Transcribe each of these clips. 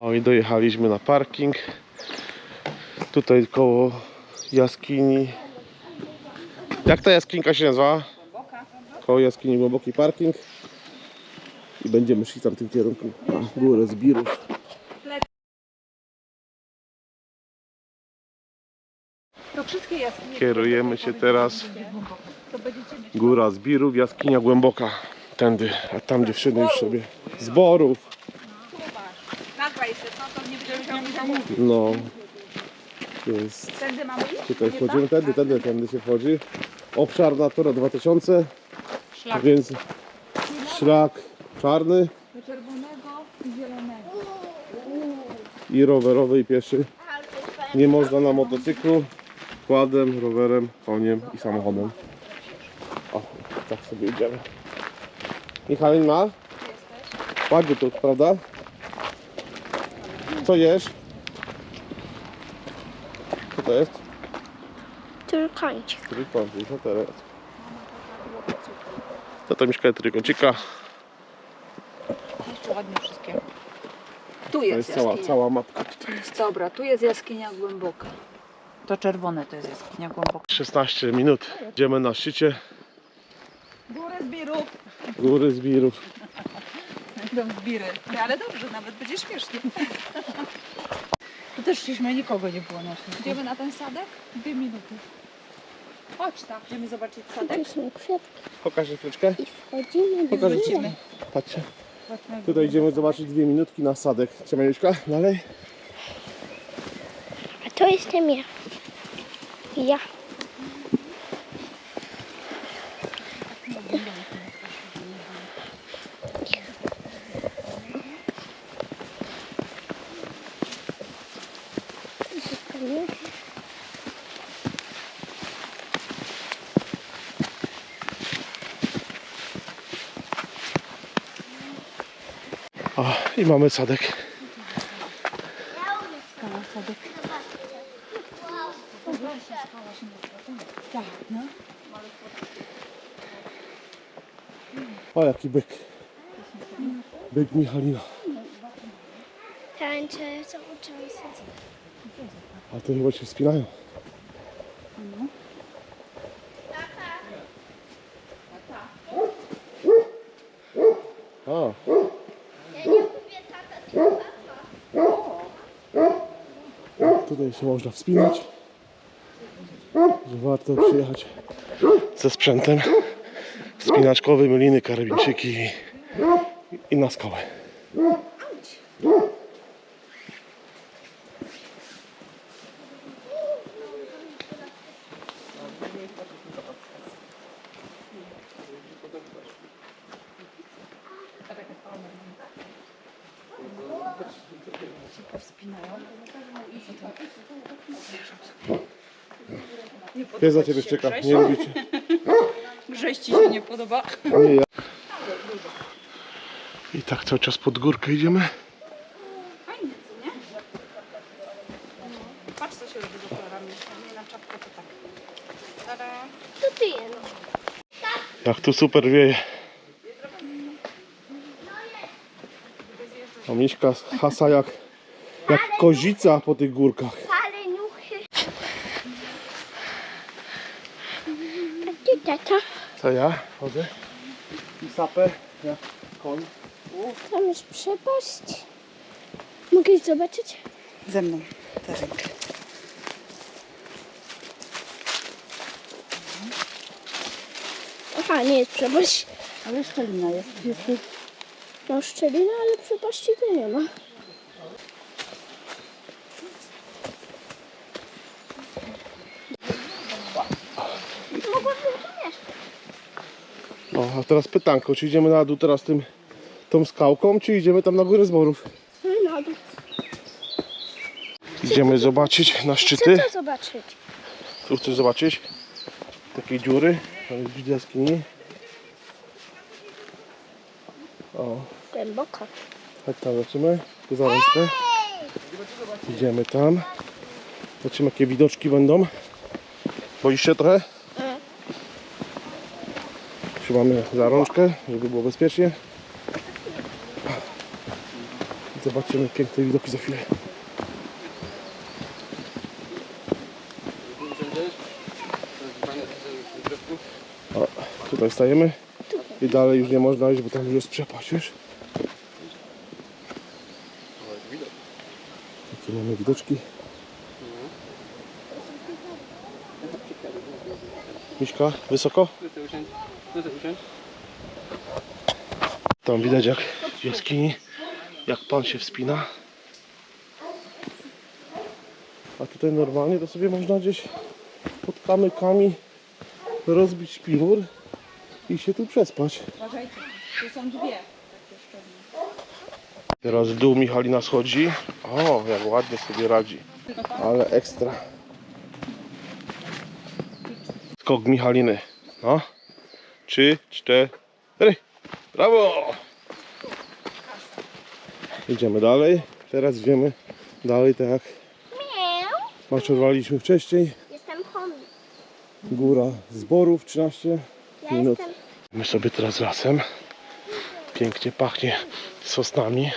O i dojechaliśmy na parking. Tutaj koło jaskini. Jak ta jaskinka się nazywa? Koło jaskini głęboki parking. I będziemy szli tam w tym kierunku na górę Zbirów. Kierujemy się teraz. Góra Zbirów, jaskinia głęboka. Tędy, a tam dziewczyny już sobie zborów. Tu masz. Nagraj się, no to nie będziemy musiał mi zamówić. No. Jest. Tędy mamy iść? Tutaj wchodzimy, tak? tędy, tędy, tędy się wchodzi. Obszar Natura 2000, Szlak więc szlak czarny do czerwonego i zielonego. i rowerowy i pieszy. Nie można na motocyklu, kładem, rowerem, koniem i samochodem. O, tak sobie idziemy. Michalin ma? Ładnie tu, prawda? Co jesz? To jest? Trójkącik. Trójkącik, no teraz. To to mieszka trójkącika. Jeszcze ładnie wszystkie. Tu To jest, jest cała, jaskinia. cała mapka tutaj jest. Dobra, tu jest jaskinia głęboka. To czerwone to jest jaskinia głęboka. 16 minut. Idziemy na szczycie Górę zbirów. góry Zbirów. Będą zbiry. No, ale dobrze, nawet będzie śmiesznie. Tu też szliśmy, nikogo nie było na. Idziemy na ten sadek? Dwie minuty. Chodź tam, idziemy zobaczyć sadek. Tu są kwiatki Pokażę chwileczkę. i wchodzimy do Pokażę góry. ci. Patrzcie. Chodźmy. Tutaj idziemy zobaczyć dwie minutki na sadek. Trzeba Juśka? Dalej. A to jestem ja. Ja. O, i mamy sadek. Tak, no. O, jaki byk. Byk Michalina. Tańczę cały czas. A to chyba się wspinają. A. Tutaj się można wspinać. Że warto przyjechać ze sprzętem wspinaczkowym, liny, karabinczyki i, i na skałę. Jest za ciebie szczeka, nie lubicie. Grześ ci się nie podoba. Nie ja. I tak cały czas pod górkę idziemy. Fajnie, co nie? Patrz co się robi z okularami. Nie na czapkę to tak. Tada. To ty jedno. Jak tu super wieje. A Miśka hasa jak, jak kozica po tych górkach. Ale niuchy. A ty tata? Co ja? Chodzę. I sapę jak koń. Tam jest przepaść. Mogę iść zobaczyć? Ze mną. Tę rękę. Aha, nie jest przepaść. Ale szczelina jest. jest. No szczelina, ale przepaści tu nie ma. O, a teraz pytanko, czy idziemy na dół teraz tym, tą skałką, czy idziemy tam na górę zborów? No i na dół. Idziemy zobaczyć na Chcę szczyty. to zobaczyć. Tu chcesz zobaczyć? Takie dziury. Widać jaskini. O, Głęboko. chodź tam zobaczymy. Tu za. Idziemy tam. Zobaczymy jakie widoczki będą. Boisz się trochę? Trzymamy za rączkę, żeby było bezpiecznie. zobaczymy piękne widoki za chwilę. O, tutaj stajemy i dalej już nie można iść, bo tam już jest przepaść, wiesz? Jakie mamy widoczki. Miśka, wysoko? Tam widać jak w jaskini, jak pan się wspina. A tutaj normalnie to sobie można gdzieś pod kamykami rozbić śpiwór i się tu przespać. Uważajcie, tu są dwie. Teraz w dół Michalina schodzi. O, jak ładnie sobie radzi. Ale ekstra. Skok Michaliny. No. Trzy, cztery. Brawo! Idziemy dalej. Teraz idziemy dalej tak jak Miau. marszowaliśmy wcześniej. Jestem home. Góra zborów 13 Ja minut. jestem... My sobie teraz lasem. Pięknie pachnie sosnami.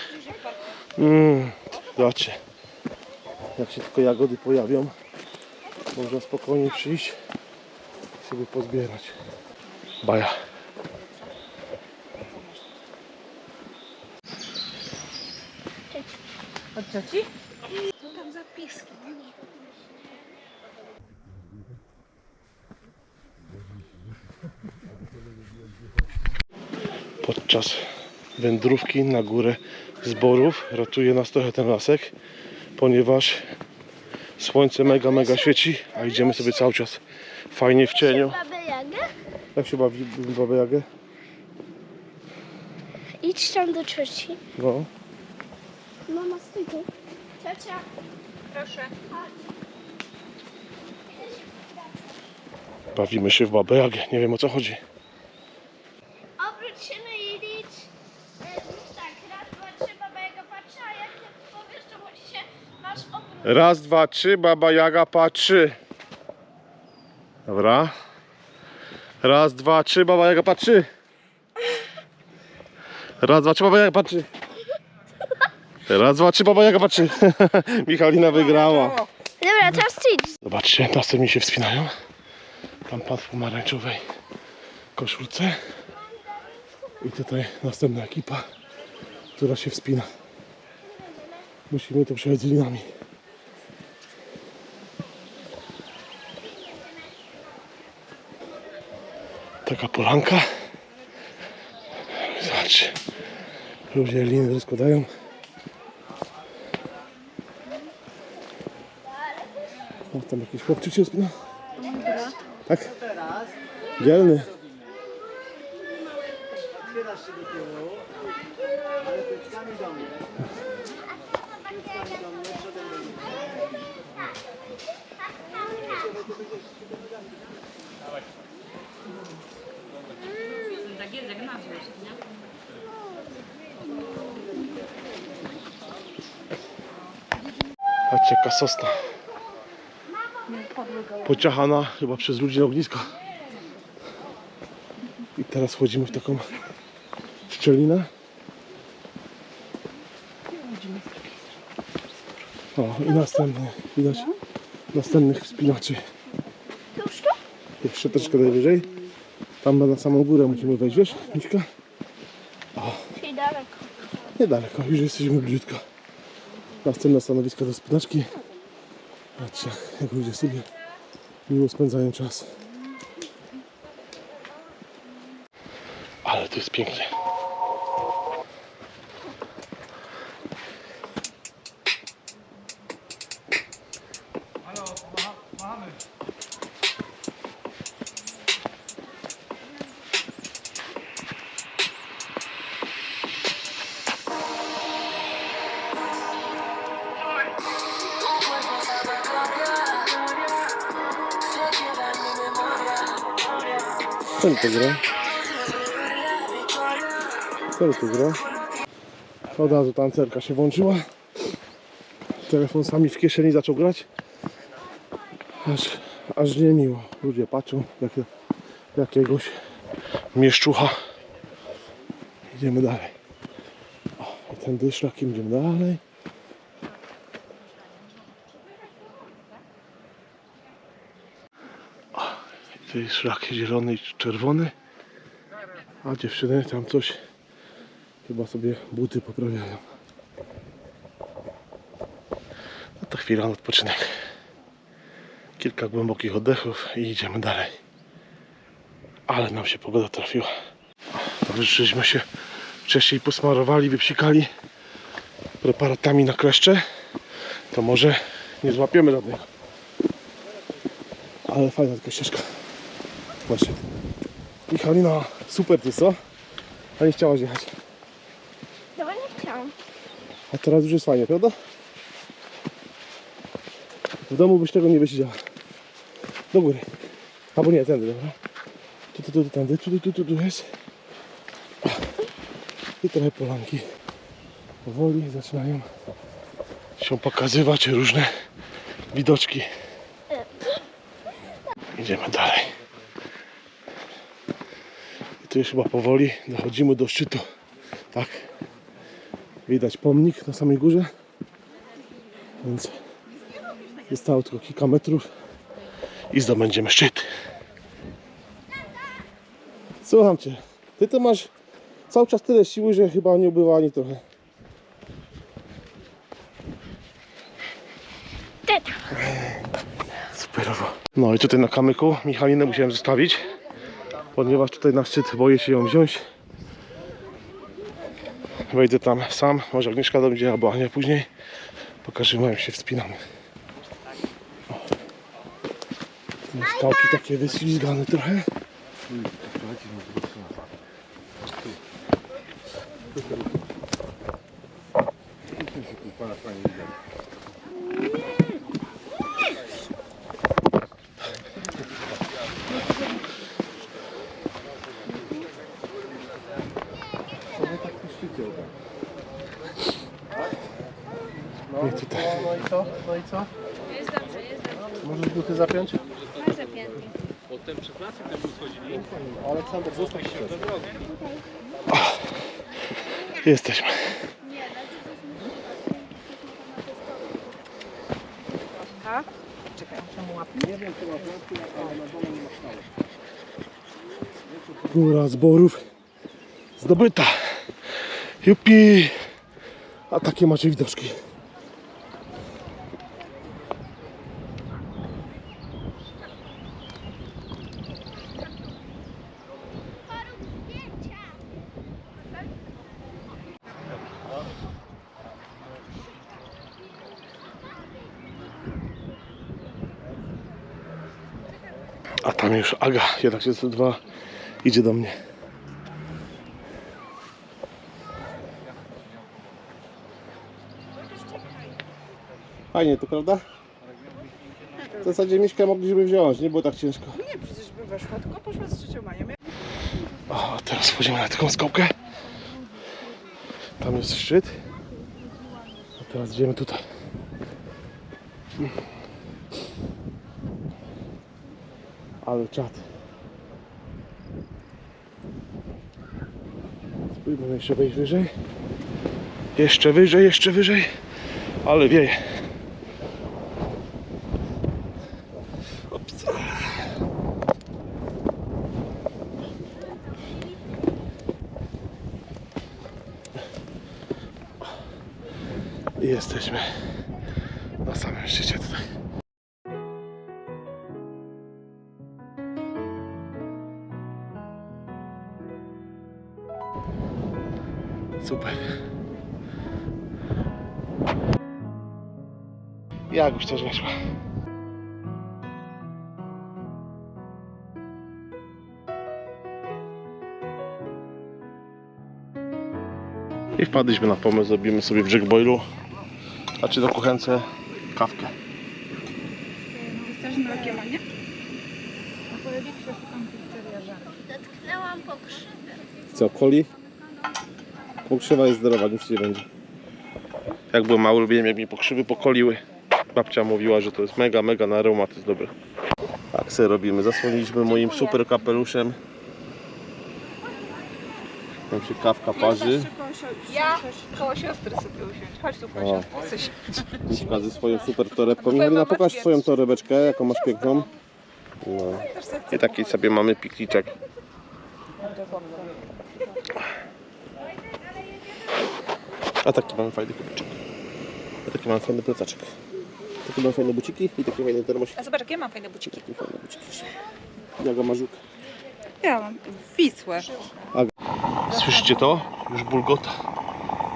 Mmm, zobaczcie. Jak się tylko jagody pojawią, można spokojnie przyjść i sobie pozbierać. Baja. Od cioci? Co tam zapiski? Podczas wędrówki na górę zborów ratuje nas trochę ten lasek, ponieważ słońce mega, mega świeci, a idziemy sobie cały czas fajnie w cieniu. Jak się bawi w Babę Jagę? Idź tam do cioci. No. Mama, stój tu. Ciocia. Proszę. Bawimy się w Babę Jagę, nie wiem o co chodzi. Obróć się no i licz. E, tak, raz, dwa, trzy, baba Jaga patrzy, a jak ty powiesz, to musi się masz. Raz, dwa, trzy, Baba Jaga patrzy. Dobra. Raz, dwa, trzy, Baba Jaga patrzy. Raz, dwa, trzy, Baba Jaga patrzy. Raz, dwa, trzy, Baba Jaga patrzy. Michalina wygrała. Dobra, teraz ty idź. Zobaczcie, następni się wspinają. Tam pan w pomarańczowej koszulce. I tutaj następna ekipa, która się wspina. Musimy to przejść z linami. Taka polanka. Zobaczcie. Ludzie liny rozkładają. O, tam jakiś chłopczyk się wspina. Tak? Dzielny. Otwierasz się do tyłu, ale pyczkami do mnie. Pyczkami do mnie, przodem do mnie. Tak jest, jak nazwiesz, nie? Patrzcie, jaka sosna. Pociachana chyba przez ludzi na ognisko. I teraz wchodzimy w taką szczelinę. O, i następny, widać następnych wspinaczy. Jeszcze troszkę najwyżej. Tam na samą górę musimy wejść, wiesz, Miśka? Czyli daleko. Niedaleko, już jesteśmy bliziutko. Następne stanowisko do spinaczki. Patrzcie, jak ludzie sobie miło spędzają czas. Ale to jest pięknie. To gra? To gra? Od razu tancerka się włączyła. Telefon sami w kieszeni zaczął grać. Aż, aż nie miło. Ludzie patrzą jak jakiegoś mieszczucha. Idziemy dalej. O, i Tędy szlakiem idziemy dalej. Tu jest szlak zielony i czerwony. A dziewczyny tam coś chyba sobie buty poprawiają. No to chwila na odpoczynek. Kilka głębokich oddechów i idziemy dalej. Ale nam się pogoda trafiła. Dobrze, żeśmy się wcześniej posmarowali, wypsikali preparatami na kleszcze, to może nie złapiemy żadnego. Ale fajna taka ścieżka. Właśnie. Michalina, super ty co? A nie chciałaś jechać. No nie chciałam. A teraz już jest fajnie, prawda? W domu byś tego nie wysiedziała. Do góry. Albo nie, tędy, dobra? Tu, tu, tu, tu, tędy, tu, tu, tu, tu, tu jest. I trochę polanki. Powoli zaczynają się pokazywać różne widoczki. Idziemy dalej. Tu już chyba powoli dochodzimy do szczytu. Tak. Widać pomnik na samej górze. Więc zostało tylko kilka metrów i zdobędziemy szczyt. Słucham Cię. Ty to masz cały czas tyle siły, że chyba nie ubywa ani trochę. Superowo. No i tutaj na kamyku Michalinę musiałem zostawić, ponieważ tutaj na szczyt boję się ją wziąć. Wejdę tam sam, może Agnieszka będzie, albo Ania później. Pokażemy jak się wspinamy. Skałki takie wyślizgane trochę. I tutaj. No i co? No i co? Jest dobrze, jest dobrze. Możesz buty zapiąć? Masz zapięty. Aleksander, zostań się. Jesteśmy. Tak? Czekaj, muszę mu łapać. Nie wiem, czy masz rękę, ale na dole nie masz szału. Góra zborów zdobyta. Jupi! A takie macie widoczki. A tam już Aga, jednak się dwa idzie do mnie. Fajnie to, prawda? W zasadzie Miśka mogliśmy wziąć, nie było tak ciężko. Nie, przecież by weszła, tylko poszła z trzecią maniem. O, teraz wchodzimy na taką skałkę. Tam jest szczyt. A teraz idziemy tutaj. Ale czad. Spróbujmy jeszcze wejść wyżej. Jeszcze wyżej, jeszcze wyżej. Ale wieje. Też weszła. I wpadliśmy na pomysł, zrobimy sobie w Jackboilu, a czy do kuchence kawkę. Chcesz mlekiem, a nie? Dotknęłam pokrzywę. Co, coli? Pokrzywa jest zdrowa, nic nie będzie. Jak byłem mały, lubiłem jak mi pokrzywy pokoliły. Babcia mówiła, że to jest mega, mega na aromat, jest dobre. Tak se robimy. Zasłoniliśmy moim super kapeluszem. Tam się kawka parzy. Ja koło siostry sobie usiąść. Chodź tu, koło O. siostry. Chcę Miszka ze swoją super torebką. Michalina, pokaż swoją torebeczkę, jaką masz piękną. No. Też se chcę I taki sobie mamy pikniczek. A taki mamy fajny kubeczek. A taki mamy fajny plecaczek. Takie mamy fajne buciki i takie fajne termosiki. A zobacz, jakie mam fajne buciki. Takie fajne buciki. Jaga marzuk. Ja mam Wisłę. Słyszycie to? Już bulgota.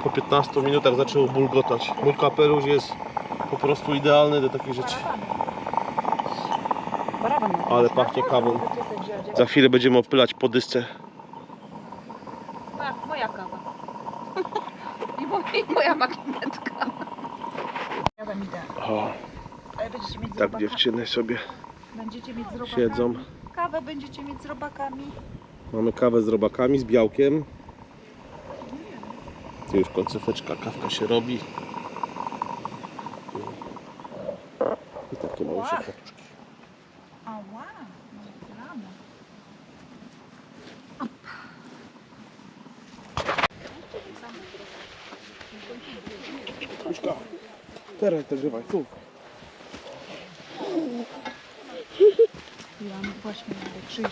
Po 15 minutach zaczęło bulgotać. Mój kapelusz jest po prostu idealny do takich rzeczy. Ale pachnie kawą. Za chwilę będziemy opylać po dysce. Tak, moja kawa. I moja, i moja makinetka. Idę. O, Ale będziecie mieć z tak robakami. dziewczyny sobie Będziecie mieć z robakami. siedzą. Kawę będziecie mieć z robakami. Mamy kawę z robakami, z białkiem. Tu już końcóweczka, kawka się robi. I takie małe się kwiatuszki. A wow, mamy Miszka, teraz dogrywaj, tu. Ja właśnie mogę przyjść.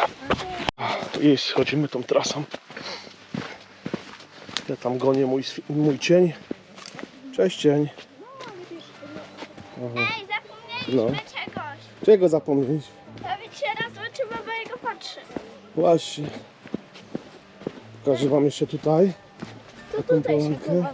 Jest, chodzimy tą trasą. Ja tam gonię mój, mój cień. Cześć cień. Aha. Ej, zapomnieliśmy No. czegoś. Czego zapomnieć? Powiedz się raz, czy baba jego patrzy. Właśnie. Pokażę wam jeszcze tutaj. To Taką tutaj się polankę.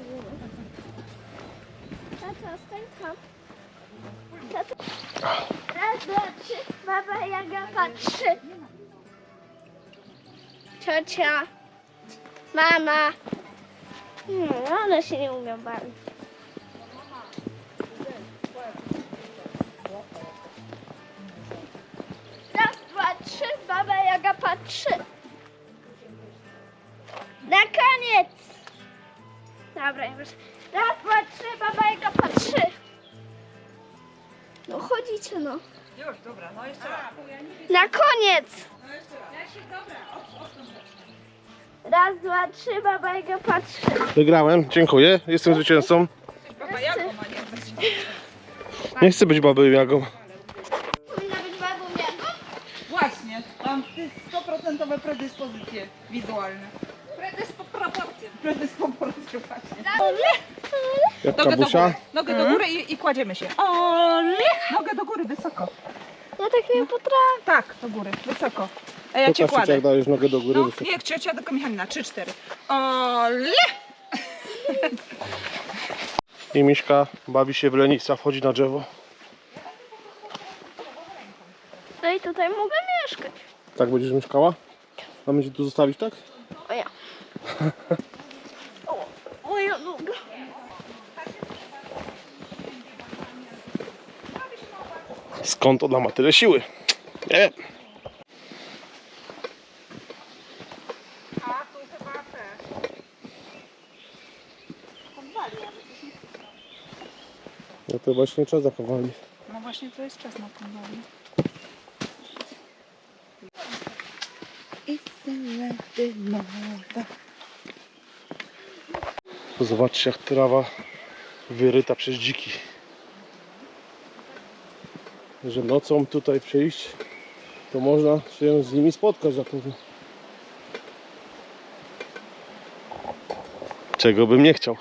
Mama. No, one się nie umią bawić. Raz, dwa, trzy, baba Jaga patrzy. Na koniec! Dobra, już. Raz, dwa, trzy, baba Jaga patrzy. No chodzicie no. Już, dobra, no jeszcze raz. Na koniec! Raz, dwa, trzy, baba Jaga patrzy. Wygrałem, dziękuję. Jestem zwycięzcą. Baba Jago ma nie być. Nie chcę być babą Jagą. Powinna być babą Jagą? Właśnie, mam 100% predyspozycje wizualne. Predysproporcje. Predysproporcje właśnie. Jak Nogę do kabusia. góry, nogę do góry i, i kładziemy się. Ole! Nogę do góry, wysoko. Ja tak nie potrafię. Tak, do góry, wysoko. A ja cię Pokaż ci, kładę. jak dajesz nogę do góry. No, wysoko. nie jak ciocia, tylko Michalina. Trzy, cztery. Ole! I Miśka bawi się w lenistwa, wchodzi na drzewo. No i tutaj mogę mieszkać. Tak będziesz mieszkała? Mamy cię tu zostawić, tak? O ja. O, moja noga. Skąd ona ma tyle siły? Nie wiem. A tu chyba te. To właśnie czas zachowali. No właśnie to jest czas na konwali. Zobaczcie jak trawa wyryta przez dziki. Że nocą tutaj przyjść, to można się z nimi spotkać zapewne. Czego bym nie chciał.